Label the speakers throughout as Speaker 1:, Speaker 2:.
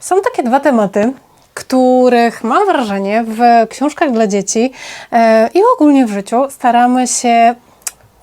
Speaker 1: Są takie dwa tematy, których mam wrażenie w książkach dla dzieci e, i ogólnie w życiu staramy się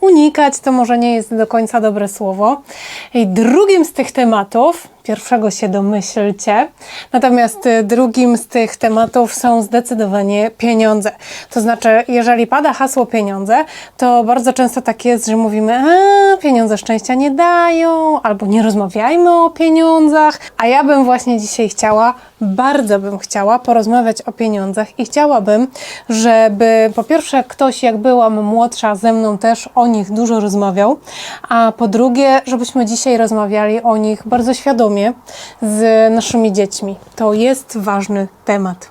Speaker 1: unikać, to może nie jest do końca dobre słowo. I drugim z tych tematów, pierwszego się domyślcie, natomiast y, drugim z tych tematów są zdecydowanie pieniądze. To znaczy, jeżeli pada hasło pieniądze, to bardzo często tak jest, że mówimy, a pieniądze szczęścia nie dają, albo nie rozmawiajmy o pieniądzach, a ja bym właśnie dzisiaj chciała, bardzo bym chciała porozmawiać o pieniądzach i chciałabym, żeby po pierwsze ktoś, jak byłam młodsza ze mną też o nich dużo rozmawiał, a po drugie, żebyśmy dzisiaj rozmawiali o nich bardzo świadomie z naszymi dziećmi. To jest ważny temat.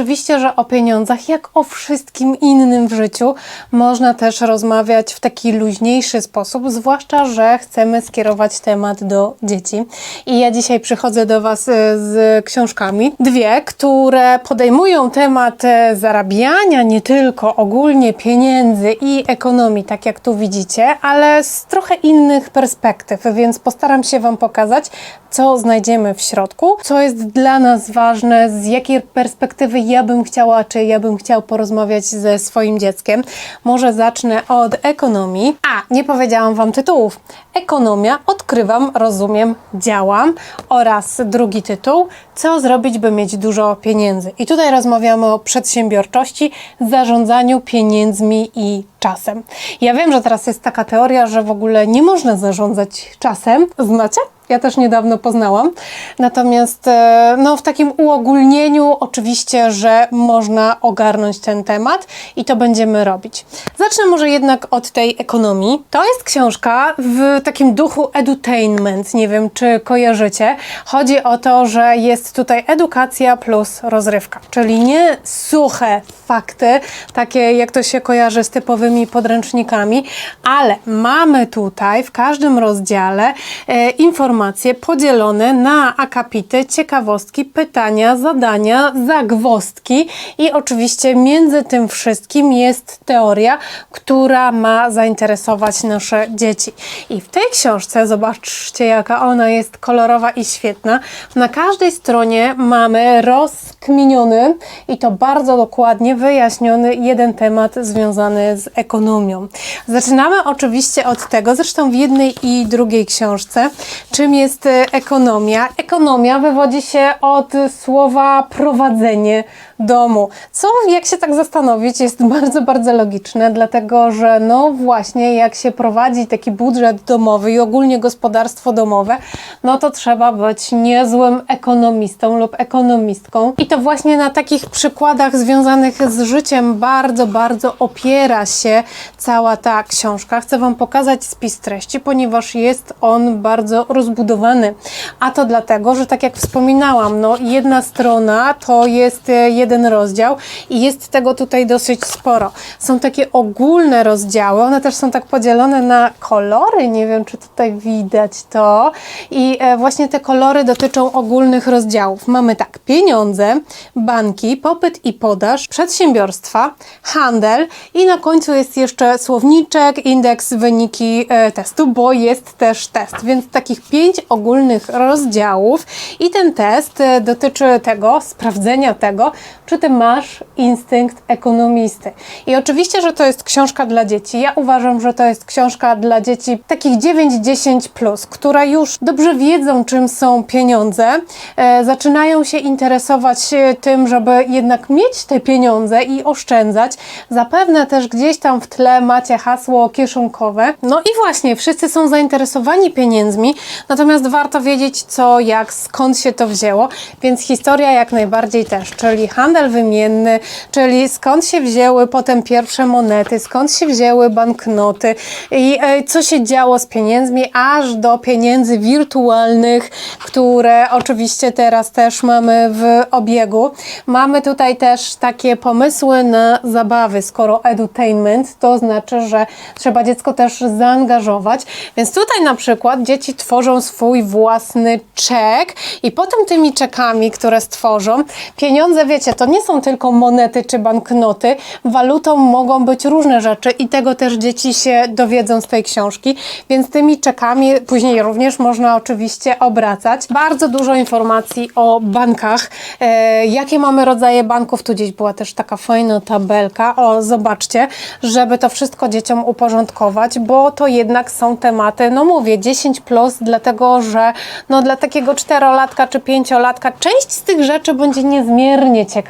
Speaker 1: Oczywiście, że o pieniądzach, jak o wszystkim innym w życiu, można też rozmawiać w taki luźniejszy sposób, zwłaszcza, że chcemy skierować temat do dzieci. I ja dzisiaj przychodzę do Was e, z książkami. Dwie, które podejmują temat e, zarabiania nie tylko ogólnie pieniędzy i ekonomii, tak jak tu widzicie, ale z trochę innych perspektyw, więc postaram się Wam pokazać, co znajdziemy w środku, co jest dla nas ważne, z jakiej perspektywy ja bym chciała, czy ja bym chciał porozmawiać ze swoim dzieckiem. Może zacznę od ekonomii. A, nie powiedziałam Wam tytułów. Ekonomia, odkrywam, rozumiem, działam oraz drugi tytuł, co zrobić, by mieć dużo pieniędzy. I tutaj rozmawiamy o przedsiębiorczości, zarządzaniu pieniędzmi i czasem. Ja wiem, że teraz jest taka teoria, że w ogóle nie można zarządzać czasem. Znacie? Ja też niedawno poznałam. Natomiast e, no, w takim uogólnieniu oczywiście, że można ogarnąć ten temat i to będziemy robić. Zacznę może jednak od tej ekonomii. To jest książka w takim duchu edutainment. Nie wiem, czy kojarzycie. Chodzi o to, że jest tutaj edukacja plus rozrywka, czyli nie suche fakty, takie jak to się kojarzy z typowymi podręcznikami, ale mamy tutaj w każdym rozdziale e, informacje podzielone na akapity, ciekawostki, pytania, zadania, zagwozdki i oczywiście między tym wszystkim jest teoria, która ma zainteresować nasze dzieci. I w tej książce, zobaczcie jaka ona jest kolorowa i świetna, na każdej stronie mamy rozkminiony i to bardzo dokładnie wyjaśniony jeden temat związany z ekonomią. Zaczynamy oczywiście od tego, zresztą w jednej i drugiej książce, czym jest e, ekonomia. Ekonomia wywodzi się od słowa prowadzenie domu, co jak się tak zastanowić jest bardzo, bardzo logiczne, dlatego że no właśnie jak się prowadzi taki budżet domowy i ogólnie gospodarstwo domowe, no to trzeba być niezłym ekonomistą lub ekonomistką. I to właśnie na takich przykładach związanych z życiem bardzo, bardzo opiera się cała ta książka. Chcę Wam pokazać spis treści, ponieważ jest on bardzo rozbudowany, a to dlatego, że tak jak wspominałam, no jedna strona to jest e, jeden rozdział i jest tego tutaj dosyć sporo. Są takie ogólne rozdziały, one też są tak podzielone na kolory, nie wiem czy tutaj widać to i e, właśnie te kolory dotyczą ogólnych rozdziałów. Mamy tak, pieniądze, banki, popyt i podaż, przedsiębiorstwa, handel i na końcu jest jeszcze słowniczek, indeks, wyniki e, testu, bo jest też test, więc takich pięć ogólnych rozdziałów i ten test e, dotyczy tego, sprawdzenia tego, czy ty masz instynkt ekonomisty. I oczywiście, że to jest książka dla dzieci. Ja uważam, że to jest książka dla dzieci takich 9-10, plus, które już dobrze wiedzą, czym są pieniądze, e, zaczynają się interesować e, tym, żeby jednak mieć te pieniądze i oszczędzać. Zapewne też gdzieś tam w tle macie hasło kieszonkowe. No i właśnie, wszyscy są zainteresowani pieniędzmi, natomiast warto wiedzieć, co, jak, skąd się to wzięło, więc historia jak najbardziej też, czyli handel wymienny, czyli skąd się wzięły potem pierwsze monety, skąd się wzięły banknoty i e, co się działo z pieniędzmi, aż do pieniędzy wirtualnych, które oczywiście teraz też mamy w obiegu. Mamy tutaj też takie pomysły na zabawy, skoro edutainment, to znaczy, że trzeba dziecko też zaangażować, więc tutaj na przykład dzieci tworzą swój własny czek i potem tymi czekami, które stworzą, pieniądze, wiecie, To nie są tylko monety czy banknoty. Walutą mogą być różne rzeczy i tego też dzieci się dowiedzą z tej książki, więc tymi czekami później również można oczywiście obracać. Bardzo dużo informacji o bankach, e, jakie mamy rodzaje banków. Tu gdzieś była też taka fajna tabelka. O, zobaczcie, żeby to wszystko dzieciom uporządkować, bo to jednak są tematy, no mówię, 10 plus, dlatego że no dla takiego czterolatka czy pięciolatka część z tych rzeczy będzie niezmiernie ciekawa,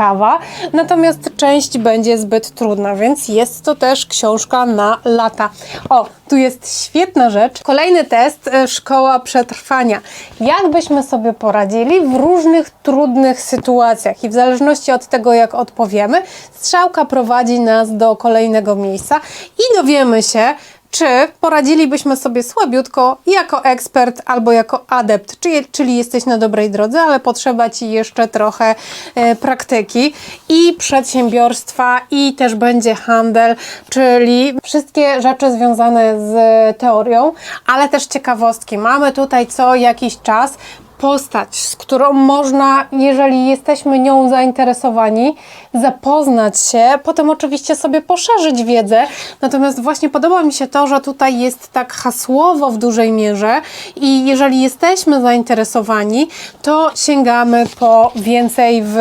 Speaker 1: natomiast część będzie zbyt trudna, więc jest to też książka na lata. O, tu jest świetna rzecz. Kolejny test, e, szkoła przetrwania. Jak byśmy sobie poradzili w różnych trudnych sytuacjach i w zależności od tego, jak odpowiemy, strzałka prowadzi nas do kolejnego miejsca i dowiemy się, czy poradzilibyśmy sobie słabiutko jako ekspert albo jako adept, czyli, czyli jesteś na dobrej drodze, ale potrzeba Ci jeszcze trochę e, praktyki i przedsiębiorstwa i też będzie handel, czyli wszystkie rzeczy związane z teorią, ale też ciekawostki. Mamy tutaj co jakiś czas postać, z którą można, jeżeli jesteśmy nią zainteresowani, zapoznać się, potem oczywiście sobie poszerzyć wiedzę. Natomiast właśnie podoba mi się to, że tutaj jest tak hasłowo w dużej mierze i jeżeli jesteśmy zainteresowani, to sięgamy po więcej w,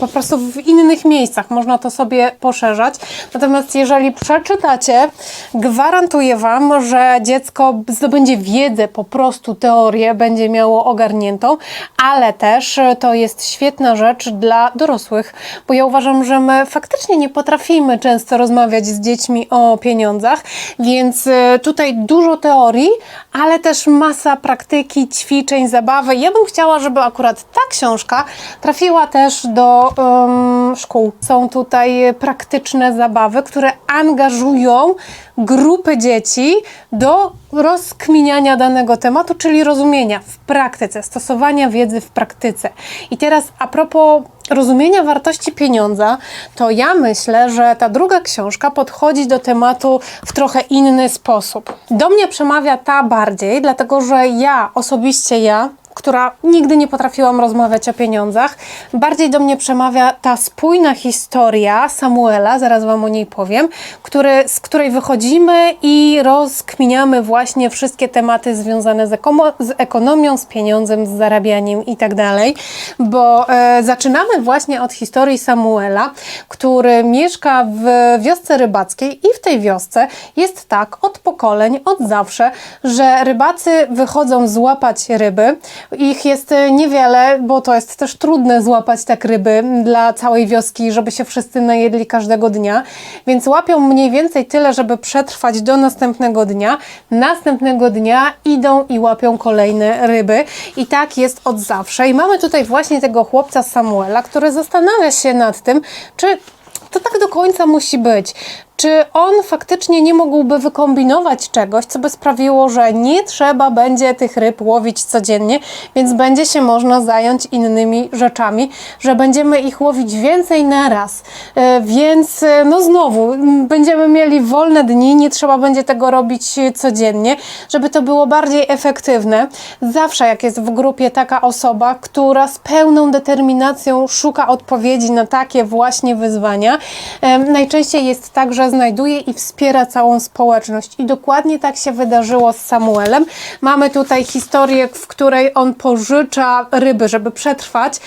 Speaker 1: po prostu w innych miejscach. Można to sobie poszerzać. Natomiast jeżeli przeczytacie, gwarantuję Wam, że dziecko zdobędzie wiedzę, po prostu teorię będzie miało ale też to jest świetna rzecz dla dorosłych, bo ja uważam, że my faktycznie nie potrafimy często rozmawiać z dziećmi o pieniądzach, więc e, tutaj dużo teorii, ale też masa praktyki, ćwiczeń, zabawy. Ja bym chciała, żeby akurat ta książka trafiła też do em, szkół. Są tutaj praktyczne zabawy, które angażują grupy dzieci do rozkminiania danego tematu, czyli rozumienia w praktyce, stosowania wiedzy w praktyce. I teraz a propos rozumienia wartości pieniądza, to ja myślę, że ta druga książka podchodzi do tematu w trochę inny sposób. Do mnie przemawia ta bardziej, dlatego że ja, osobiście ja, która nigdy nie potrafiłam rozmawiać o pieniądzach. Bardziej do mnie przemawia ta spójna historia Samuela, zaraz Wam o niej powiem, który, z której wychodzimy i rozkminiamy właśnie wszystkie tematy związane z, z ekonomią, z pieniądzem, z zarabianiem i tak dalej, bo e, zaczynamy właśnie od historii Samuela, który mieszka w wiosce rybackiej i w tej wiosce jest tak od pokoleń, od zawsze, że rybacy wychodzą złapać ryby, ich jest e, niewiele, bo to jest też trudne złapać tak ryby dla całej wioski, żeby się wszyscy najedli każdego dnia, więc łapią mniej więcej tyle, żeby przetrwać do następnego dnia. Następnego dnia idą i łapią kolejne ryby i tak jest od zawsze. I mamy tutaj właśnie tego chłopca Samuela, który zastanawia się nad tym, czy to tak do końca musi być. Czy on faktycznie nie mógłby wykombinować czegoś, co by sprawiło, że nie trzeba będzie tych ryb łowić codziennie, więc będzie się można zająć innymi rzeczami, że będziemy ich łowić więcej naraz. E, Więc e, no znowu, będziemy mieli wolne dni, nie trzeba będzie tego robić e, codziennie, żeby to było bardziej efektywne. Zawsze jak jest w grupie taka osoba, która z pełną determinacją szuka odpowiedzi na takie właśnie wyzwania, najczęściej jest tak, że znajduje i wspiera całą społeczność. I dokładnie tak się wydarzyło z Samuelem. Mamy tutaj historię, w której on pożycza ryby, żeby przetrwać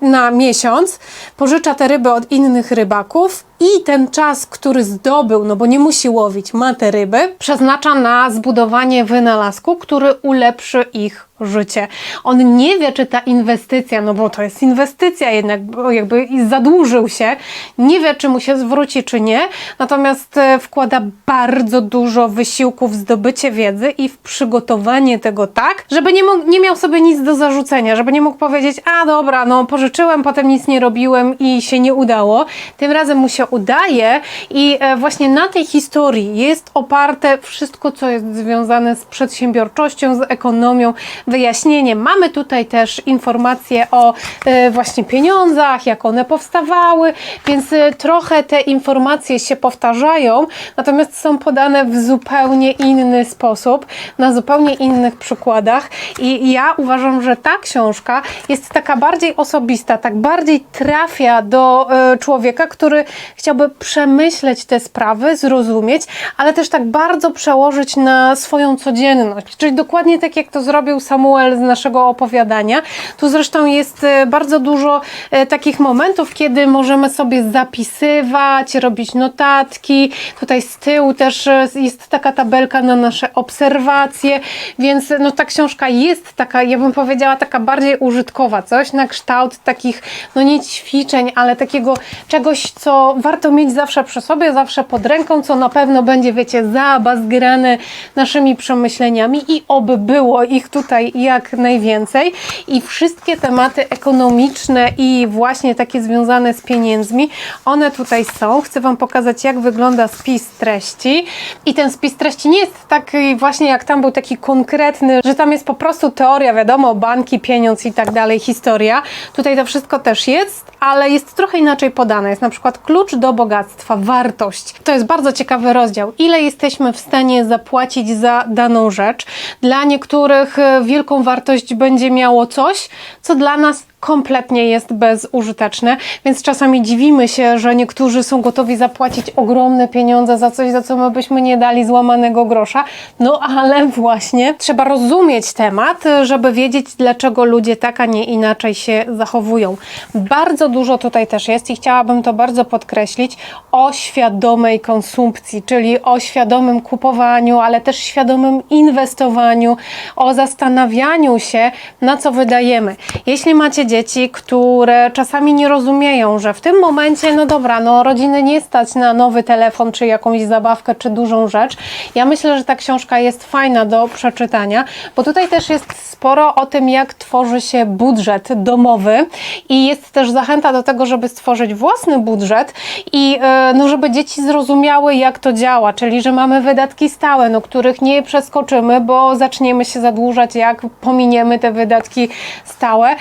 Speaker 1: na miesiąc. Pożycza te ryby od innych rybaków i ten czas, który zdobył, no bo nie musi łowić, ma te ryby, przeznacza na zbudowanie wynalazku, który ulepszy ich życie. On nie wie, czy ta inwestycja, no bo to jest inwestycja jednak, jakby zadłużył się, nie wie, czy mu się zwróci, czy nie, natomiast e, wkłada bardzo dużo wysiłku w zdobycie wiedzy i w przygotowanie tego tak, żeby nie, mógł, nie miał sobie nic do zarzucenia, żeby nie mógł powiedzieć, a dobra, no pożyczyłem, potem nic nie robiłem i się nie udało. Tym razem mu się udaje i e, właśnie na tej historii jest oparte wszystko, co jest związane z przedsiębiorczością, z ekonomią. Wyjaśnienie. Mamy tutaj też informacje o e, właśnie pieniądzach, jak one powstawały, więc e, trochę te informacje się powtarzają, natomiast są podane w zupełnie inny sposób, na zupełnie innych przykładach i ja uważam, że ta książka jest taka bardziej osobista, tak bardziej trafia do e, człowieka, który chciałby przemyśleć te sprawy, zrozumieć, ale też tak bardzo przełożyć na swoją codzienność, czyli dokładnie tak jak to zrobił Samuel z naszego opowiadania. Tu zresztą jest e, bardzo dużo e, takich momentów, kiedy możemy sobie zapisywać, robić notatki. Tutaj z tyłu też e, jest taka tabelka na nasze obserwacje, więc no ta książka jest taka, ja bym powiedziała, taka bardziej użytkowa, coś na kształt takich, no nie ćwiczeń, ale takiego czegoś, co warto mieć zawsze przy sobie, zawsze pod ręką, co na pewno będzie, wiecie, zabazgrane naszymi przemyśleniami i oby było ich tutaj jak najwięcej i wszystkie tematy ekonomiczne i właśnie takie związane z pieniędzmi, one tutaj są. Chcę Wam pokazać, jak wygląda spis treści i ten spis treści nie jest taki właśnie jak tam był taki konkretny, że tam jest po prostu teoria, wiadomo, banki, pieniądz i tak dalej, historia. Tutaj to wszystko też jest, ale jest trochę inaczej podane. Jest na przykład klucz do bogactwa, wartość. To jest bardzo ciekawy rozdział. Ile jesteśmy w stanie zapłacić za daną rzecz? Dla niektórych e, wielką wartość będzie miało coś, co dla nas kompletnie jest bezużyteczne, więc czasami dziwimy się, że niektórzy są gotowi zapłacić ogromne pieniądze za coś, za co my byśmy nie dali złamanego grosza. No ale właśnie trzeba rozumieć temat, żeby wiedzieć, dlaczego ludzie tak, a nie inaczej się zachowują. Bardzo dużo tutaj też jest i chciałabym to bardzo podkreślić o świadomej konsumpcji, czyli o świadomym kupowaniu, ale też świadomym inwestowaniu, o zastanawianiu się, na co wydajemy. Jeśli macie dzieci, które czasami nie rozumieją, że w tym momencie, no dobra, no rodziny nie stać na nowy telefon, czy jakąś zabawkę, czy dużą rzecz. Ja myślę, że ta książka jest fajna do przeczytania, bo tutaj też jest sporo o tym, jak tworzy się budżet domowy i jest też zachęta do tego, żeby stworzyć własny budżet i e, no, żeby dzieci zrozumiały, jak to działa, czyli że mamy wydatki stałe, no, których nie przeskoczymy, bo zaczniemy się zadłużać, jak pominiemy te wydatki stałe.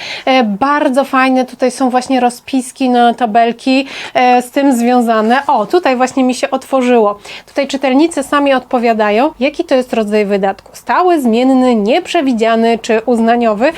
Speaker 1: Bardzo fajne tutaj są właśnie rozpiski na tabelki e, z tym związane. O, tutaj właśnie mi się otworzyło. Tutaj czytelnicy sami odpowiadają, jaki to jest rodzaj wydatku. Stały, zmienny, nieprzewidziany czy uznaniowy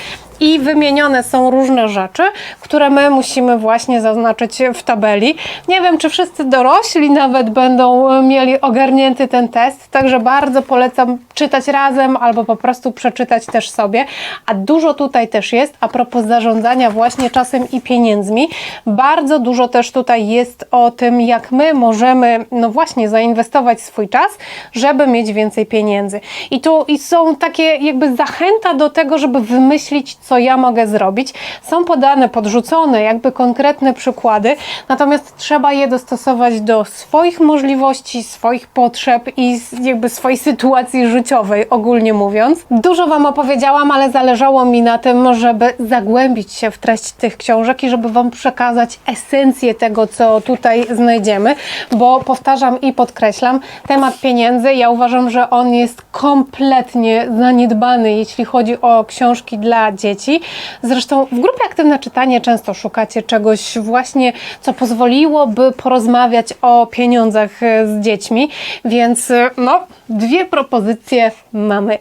Speaker 1: i wymienione są różne rzeczy, które my musimy właśnie zaznaczyć w tabeli. Nie wiem, czy wszyscy dorośli nawet będą e, mieli ogarnięty ten test, także bardzo polecam czytać razem albo po prostu przeczytać też sobie. A dużo tutaj też jest a propos zarządzania właśnie czasem i pieniędzmi. Bardzo dużo też tutaj jest o tym, jak my możemy, no właśnie, zainwestować swój czas, żeby mieć więcej pieniędzy. I tu i są takie jakby zachęta do tego, żeby wymyślić, co ja mogę zrobić. Są podane, podrzucone jakby konkretne przykłady, natomiast trzeba je dostosować do swoich możliwości, swoich potrzeb i jakby swojej sytuacji życiowej, ogólnie mówiąc. Dużo Wam opowiedziałam, ale zależało mi na tym, żeby zagłębić się w treść tych książek i żeby Wam przekazać esencję tego, co tutaj znajdziemy, bo powtarzam i podkreślam, temat pieniędzy, ja uważam, że on jest kompletnie zaniedbany, jeśli chodzi o książki dla dzieci. Zresztą w grupie Aktywne Czytanie często szukacie czegoś właśnie, co pozwoliłoby porozmawiać o pieniądzach e, z dziećmi, więc e, no, dwie propozycje mamy.